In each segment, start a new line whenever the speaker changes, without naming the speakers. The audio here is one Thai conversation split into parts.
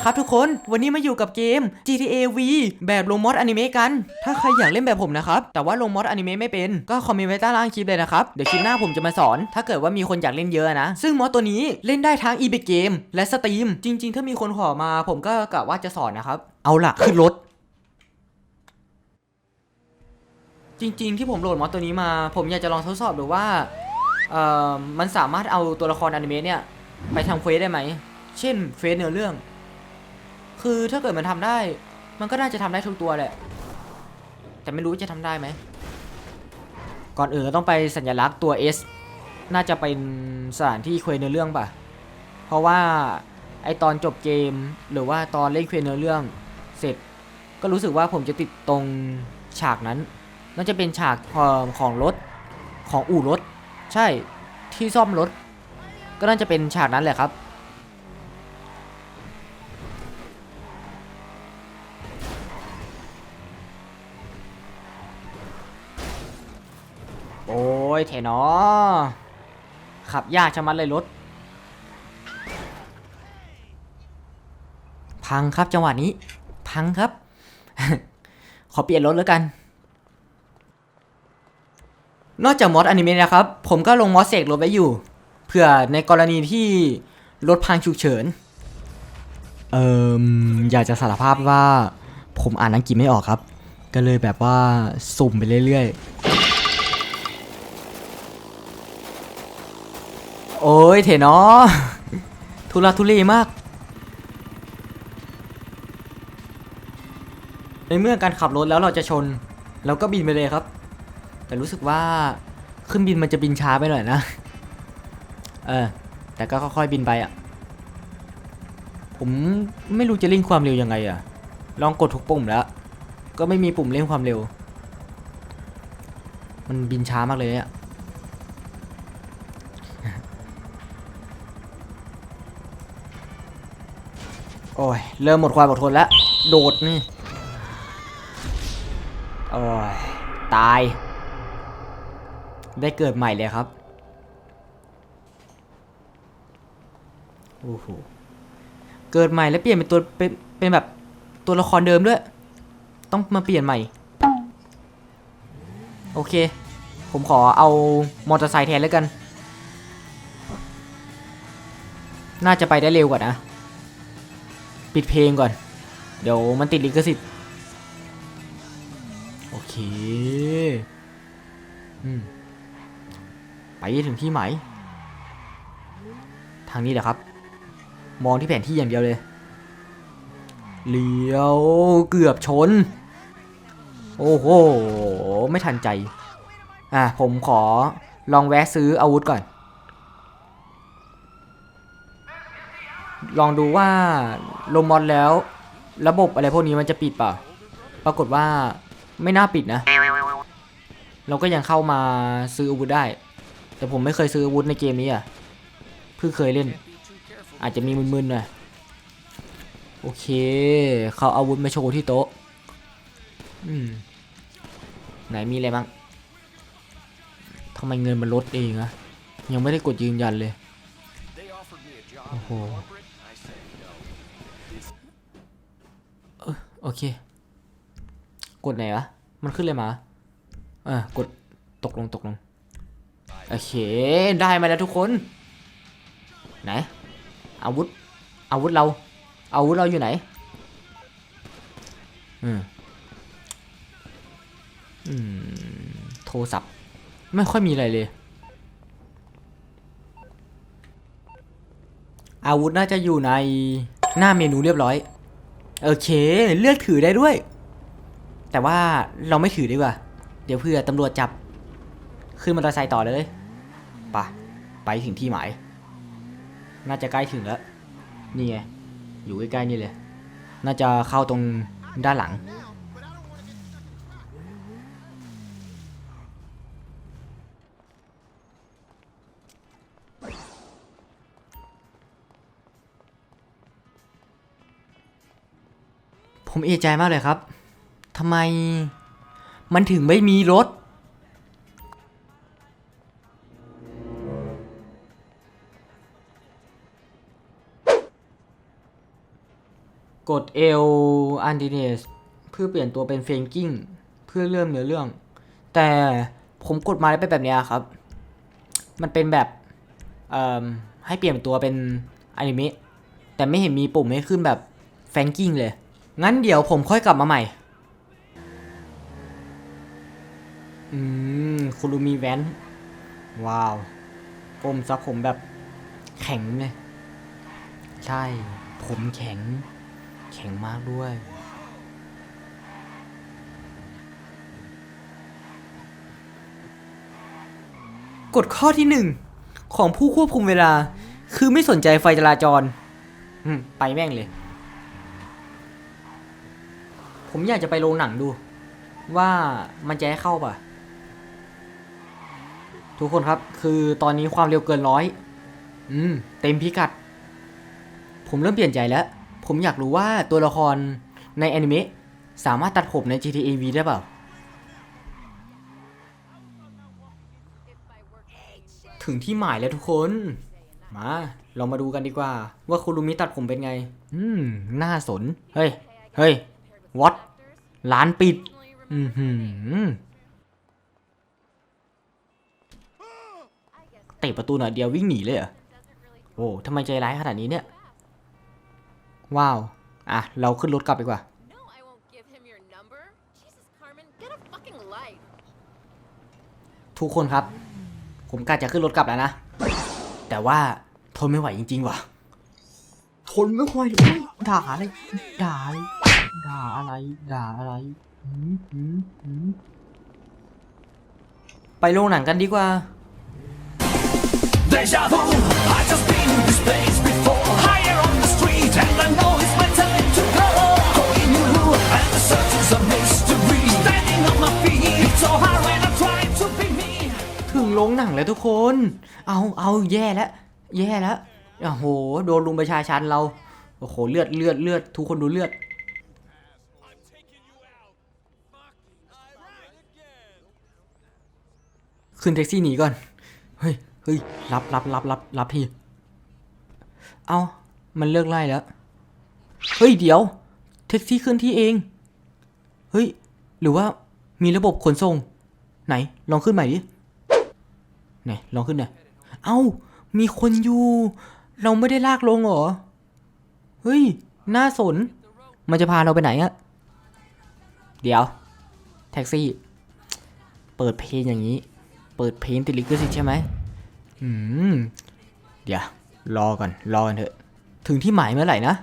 ละครับทุกคน วันนี้มาอยู่กับเกม GTA V แบบลงมอดอนิเมะกัน ถ้าใครอยากเล่นแบบผมนะครับ แต่ว่าลงมอดอนิเมะไม่เป็น ก็คอมเมนต์ไว้ใต้ล่างคลิปเลยนะครับ เดี๋ยวคลิปหน้าผมจะมาสอน ถ้าเกิดว่ามีคนอยากเล่นเยอะนะ ซึ่งมอดตัวนี้เล่นได้ทั้ง epic game และ Steam จริง ๆ ถ้ามีคนขอมาผมก็กะว่าจะสอนนะครับ เอาล่ะขึ้นรถจริง ๆ ที่ผมโหลดมอดตัวนี้มา ผมอยากจะลองทดสอบดูว่าเอ่อมันสามารถเอาตัวละครอนิเมะเนี่ยไปทำเควสได้ไหม เช่นเควสเนื้อเรื่อง คือถ้าเกิดมันทำได้ มันก็น่าจะทำได้ทุกตัวแหละ แต่ไม่รู้จะทำได้ไหม ก่อนอื่นก็ต้องไปสัญลักษณ์ตัว S น่าจะเป็นสถานที่เควสเนเรื่องป่ะ เพราะว่าไอตอนจบเกมหรือว่าตอนเล่นเควสเนเรื่องเสร็จ ก็รู้สึกว่าผมจะติดตรงฉากนั้นน่าจะเป็นฉากเอ่อของรถของอู่รถ ใช่ที่ซ่อมรถ ก็น่าจะเป็นฉากนั้นแหละครับ ยเถนอขับยากชะมัดเลยรถ พังครับจังหวะนี้ พังครับ ขอเปลี่ยนรถแล้วกัน นอกจากมอดอนิเมะนะครับ ผมก็ลงมอดเสกรถไว้อยู่ เพื่อในกรณีที่รถพังฉุกเฉิน เอ่ออยากจะสารภาพว่า ผมอ่านอังกฤษไม่ออกครับ ก็เลยแบบว่าสุ่มไปเรื่อยๆ โอ้ยเถเนาะทุลักทุเลมาก ในเมื่อการขับรถแล้วเราจะชน เราก็บินไปเลยครับ แต่รู้สึกว่าเครื่องบินมันจะบินช้าไปหน่อยนะ เออ แต่ก็ค่อยๆบินไปอะ่ะ ผมไม่รู้จะเร่งความเร็วยังไงอะ่ะ ลองกดทุกปุ่มแล้ว ก็ไม่มีปุ่มเร่งความเร็ว มันบินช้ามากเลยอะ่ะ โอ้ย เริ่มหมดความอดทนแล้ว โดดนี่ โอ้ย ตาย ได้เกิดใหม่เลยครับ โอ้โห เกิดใหม่แล้วเปลี่ยนเป็นตัวเป็นเป็นแบบตัวละครเดิมด้วย ต้องมาเปลี่ยนใหม่ โอเค ผมขอเอามอเตอร์ไซค์แทนแล้วกัน น่าจะไปได้เร็วกว่านะ ปิดเพลงก่อน เดี๋ยวมันติดลิขสิทธิ์ โอเค อืม ไปถึงที่หมาย ทางนี้แหละครับ มองที่แผนที่อย่างเดียวเลย เลี้ยวเกือบชน โอ้โห ไม่ทันใจ อะ ผมขอลองแวะซื้ออาวุธก่อน ลองดูว่าลงมอดแล้ว ระบบอะไรพวกนี้มันจะปิดเปล่า ปรากฏว่าไม่น่าปิดนะ เราก็ยังเข้ามาซื้ออาวุธได้ แต่ผมไม่เคยซื้ออาวุธในเกมนี้อะ เพิ่งเคยเล่น อาจจะมีมึนๆหน่อย โอเค เขาอาวุธมาโชว์ที่โต๊ะ อืม ไหนมีอะไรบ้างทำไมเงินมันลดเองอะยังไม่ได้กดยืนยันเลย โอ้โห โอเค กดไหนวะ มันขึ้นเลยมาเออกดตกลงตกลง โอเค ได้มาแล้วทุกคน ไหน อาวุธ อาวุธเรา อาวุธเราอยู่ไหน อืม อืม โทรศัพท์ ไม่ค่อยมีอะไรเลย อาวุธน่าจะอยู่ในหน้าเมนูเรียบร้อย โอเค เลือกถือได้ด้วย แต่ว่าเราไม่ถือดีกว่า เดี๋ยวเพื่อตำรวจจับ ขึ้นมอเตอร์ไซค์ต่อเลยไปะไปถึงที่หมาย น่าจะใกล้ถึงแล้ว นี่ไง อยู่ใกล้ๆนี่เลย น่าจะเข้าตรงด้านหลัง ผมเอะใจมากเลยครับทำไมมันถึงไม่มีรถ กด L a n t i n e s เนสเพื่อเปลี่ยนตัวเป็นเฟงกิ้งเพื่อเริ่มเนื้อเรื่อง แต่ผมกดมาแล้วเป็นแบบนี้ครับ มันเป็นแบบให้เปลี่ยนตัวเป็นอนิเมะแต่ไม่เห็นมีปุ่มให้ขึ้นแบบแฟงกิ้งเลย งั้นเดี๋ยวผมค่อยกลับมาใหม่ อืมคุรุมีแวนว้าวกลมซับผมแบบแข็งเลย ใช่ ผมแข็ง แข็งมากด้วย กฎข้อที่หนึ่งของผู้ควบคุมเวลา คือไม่สนใจไฟจราจร อืม ไปแม่งเลย ผมอยากจะไปโรงหนังดู ว่ามันจะให้เข้าป่ะ ทุกคนครับ คือตอนนี้ความเร็วเกินร้อยอืม เต็มพิกัด ผมเริ่มเปลี่ยนใจแล้ว ผมอยากรู้ว่าตัวละครในแอนิเมะสามารถตัดผมใน GTA V ได้เปล่า ถึงที่หมายแล้วทุกคน มา เรามาดูกันดีกว่า ว่าคุณรุมิตัดผมเป็นไง อืม น่าสน เฮ้ย เฮ้ย วัดร้านปิด อือหือเตะประตูหน่อยเดียววิ่งหนีเลยเหรอ โอ้ทำไมใจร้ายขนาดนี้เนี่ย ว้าว อะ เราขึ้นรถกลับดีกว่า ทุกคนครับ ผมกล้าจะขึ้นรถกลับแล้วนะ แต่ว่าทนไม่ไหวจริงๆว่ะ ทนไม่ไหวด่าอะไรด่าอะไร ด่าอะไร ด่าอะไรหืมหืมหืมไปโรงหนังกันดีกว่า
Deja vu, I just been in this place before Higher on the street and I know it's my time to go Going new and the search is a mystery Standing on my feet, it's so hard when I try to be me
ถึงโรงหนังแล้วทุกคน เอาเอาแย่แล้ว แย่แล้ว โอ้โห โดนลุมประชาชันเรา โอ้โห เลือดเลือดเลือด ทุกคนดูเลือด ขึ้นแท็กซี่หนีก่อน เฮ้ยเฮ้ยรับรับรับรับรับที เอามันเลิกไล่แล้ว เฮ้ย เดี๋ยว แท็กซี่ขึ้นที่เอง เฮ้ย หรือว่ามีระบบขนส่ง ไหน ลองขึ้นใหม่ดิ ไหน ลองขึ้นหน่อยเอ้า มีคนอยู่ เราไม่ได้ลากลงเหรอ เฮ้ย น่าสน มันจะพาเราไปไหนอะเดี๋ยว แท็กซี่ เปิดเพลงอย่างนี้ เปิดเพลงติดลิขสิทธิ์ใช่ไหมอืม เดี๋ยว รอก่อน รอกันเถอะ ถึงที่หมายเมื่อไหร่นะ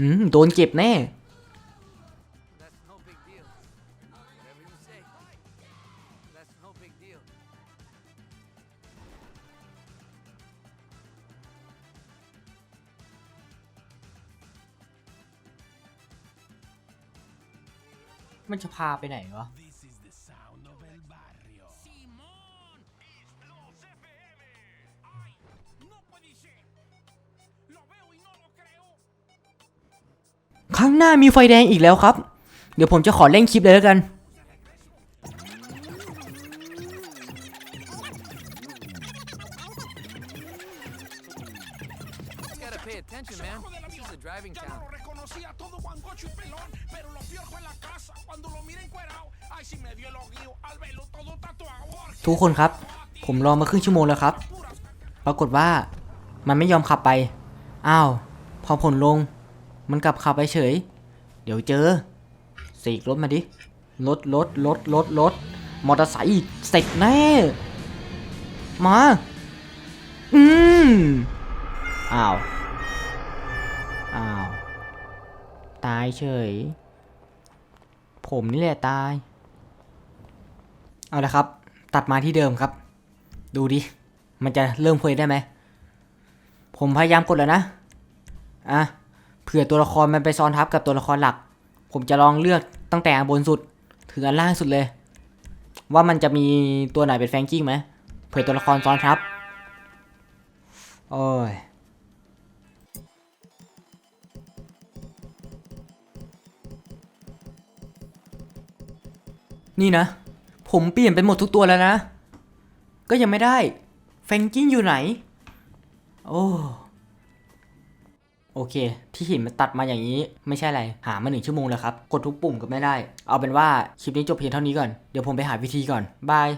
อืม โดนเก็บแน่
That's no big deal. Whatever you say. That's no big deal.
มันจะพาไปไหนวะ มีไฟแดงอีกแล้วครับ เดี๋ยวผมจะขอเร่งคลิปเลยแล้วกัน
You gotta pay attention, man. This is a driving
Ya
town.
no lo reconocía todo guangocho y pelón Pero lo peor fue en la casa Cuando lo miré encuerado Ay, si me dio el ojío Al verlo todo tatuado Porque
ทุกคนครับ ผมรอมาครึ่งชั่วโมงแล้วครับ ปรากฏว่ามันไม่ยอมขับไป อ้าว พอผลลง มันกลับขับไปเฉย เดี๋ยวเจอสีกรถมาดิรถรถรถรถรถมอเตอร์ไซค์เสร็จแน่ มา อืมอ้าว อ้าว ตายเฉย ผมนี่แหละตาย เอาละครับ ตัดมาที่เดิมครับ ดูดิ มันจะเริ่มเคุยได้ไหม ผมพยายามกดแล้วนะ อะ ผื่อตัวละครมันไปซ้อนทับกับตัวละครหลัก ผมจะลองเลือกตั้งแต่บนสุดถึงอันล่างสุดเลย ว่ามันจะมีตัวไหนเป็นแฟงกิ้งไหมเผื่อตัวละครซ้อนทับโอ้ยนี่นะ ผมเปลี่ยนไปหมดทุกตัวแล้วนะ ก็ยังไม่ได้ แฟงกิ้งอยู่ไหน โอ้ โอเค ที่หินมันตัดมาอย่างนี้ไม่ใช่อะไรหามาหนึ่งชั่วโมงแล้วครับ กดทุกปุ่มก็ไม่ได้ เอาเป็นว่าคลิปนี้จบเพียงเท่านี้ก่อน เดี๋ยวผมไปหาวิธีก่อน บาย